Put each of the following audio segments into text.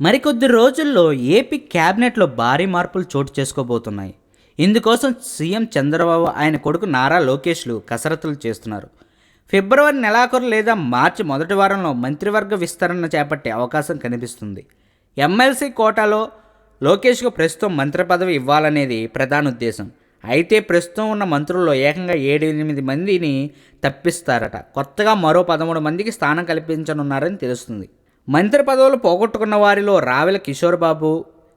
మరికొద్ది రోజుల్లో ఏపీ క్యాబినెట్లో భారీ మార్పులు చోటు చేసుకోబోతున్నాయి. ఇందుకోసం సీఎం చంద్రబాబు ఆయన కొడుకు నారా లోకేష్లు కసరత్తులు చేస్తున్నారు. ఫిబ్రవరి నెలాఖరు లేదా మార్చి మొదటి వారంలో మంత్రివర్గ విస్తరణ చేపట్టే అవకాశం కనిపిస్తుంది. ఎమ్మెల్సీ కోటాలో లోకేష్కు ప్రస్తుతం మంత్రి పదవి ఇవ్వాలనేది ప్రధాన ఉద్దేశం. అయితే ప్రస్తుతం ఉన్న మంత్రుల్లో ఏకంగా ఏడు ఎనిమిది మందిని తప్పిస్తారట. కొత్తగా మరో పదమూడు మందికి స్థానం కల్పించనున్నారని తెలుస్తుంది. మంత్రి పదవులు పోగొట్టుకున్న వారిలో రావెల కిషోర్ బాబు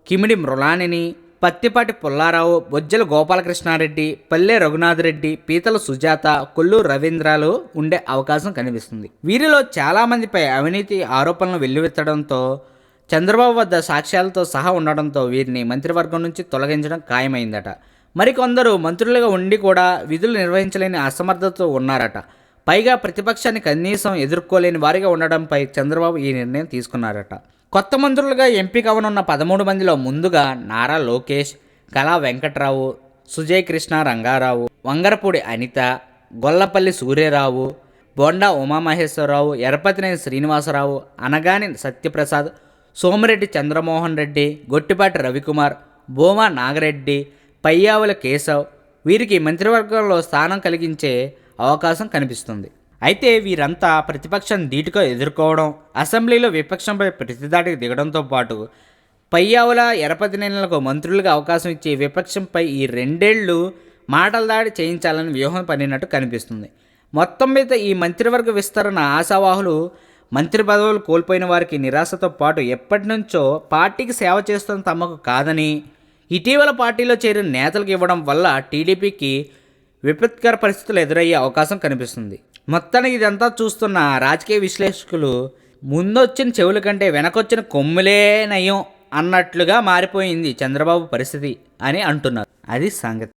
కిమిడి మృళానిని పత్తిపాటి పుల్లారావు బొజ్జల గోపాలకృష్ణారెడ్డి పల్లె రఘునాథరెడ్డి పీతల సుజాత కొల్లూరు రవీంద్రాలు ఉండే అవకాశం కనిపిస్తుంది. వీరిలో చాలామందిపై అవినీతి ఆరోపణలు వెల్లువెత్తడంతో చంద్రబాబు వద్ద సాక్ష్యాలతో సహా ఉండడంతో వీరిని మంత్రివర్గం నుంచి తొలగించడం ఖాయమైందట. మరికొందరు మంత్రులుగా ఉండి కూడా విధులు నిర్వహించలేని అసమర్థతతో ఉన్నారట. పైగా ప్రతిపక్షాన్ని కనీసం ఎదుర్కోలేని వారిగా ఉండడంపై చంద్రబాబు ఈ నిర్ణయం తీసుకున్నారట. కొత్త మంత్రులుగా ఎంపిక అవనున్న పదమూడు మందిలో ముందుగా నారా లోకేష్ కళా వెంకట్రావు సుజయ్ కృష్ణ రంగారావు వంగరపూడి అనిత గొల్లపల్లి సూర్యరావు బొండా ఉమామహేశ్వరరావు ఎర్రపతినేని శ్రీనివాసరావు అనగాని సత్యప్రసాద్ సోమిరెడ్డి చంద్రమోహన్ రెడ్డి గొట్టిపాటి రవికుమార్ భూమా నాగరెడ్డి పయ్యావుల కేశవ్ వీరికి మంత్రివర్గంలో స్థానం కలిగించే అవకాశం కనిపిస్తుంది. అయితే వీరంతా ప్రతిపక్షం ధీటుగా ఎదుర్కోవడం అసెంబ్లీలో విపక్షంపై ప్రతిదాటికి దిగడంతో పాటు పయ్యావుల ఎరపతినేనులకు మంత్రులుగా అవకాశం ఇచ్చే విపక్షంపై ఈ రెండేళ్ళు మాటల దాడి చేయించాలని వ్యూహం పడినట్టు కనిపిస్తుంది. మొత్తం మీద ఈ మంత్రివర్గ విస్తరణ ఆశావాహులు మంత్రి పదవులు కోల్పోయిన వారికి నిరాశతో పాటు ఎప్పటి నుంచో పార్టీకి సేవ చేస్తున్న తమకు కాదని ఇటీవల పార్టీలో చేరిన నేతలకు ఇవ్వడం వల్ల టీడీపీకి విపత్కర పరిస్థితులు ఎదురయ్యే అవకాశం కనిపిస్తుంది. మొత్తానికి ఇదంతా చూస్తున్న రాజకీయ విశ్లేషకులు ముందొచ్చిన చెవుల కంటే వెనకొచ్చిన కొమ్ములే నయం అన్నట్లుగా మారిపోయింది చంద్రబాబు పరిస్థితి అని అంటున్నారు. అది సంగతి.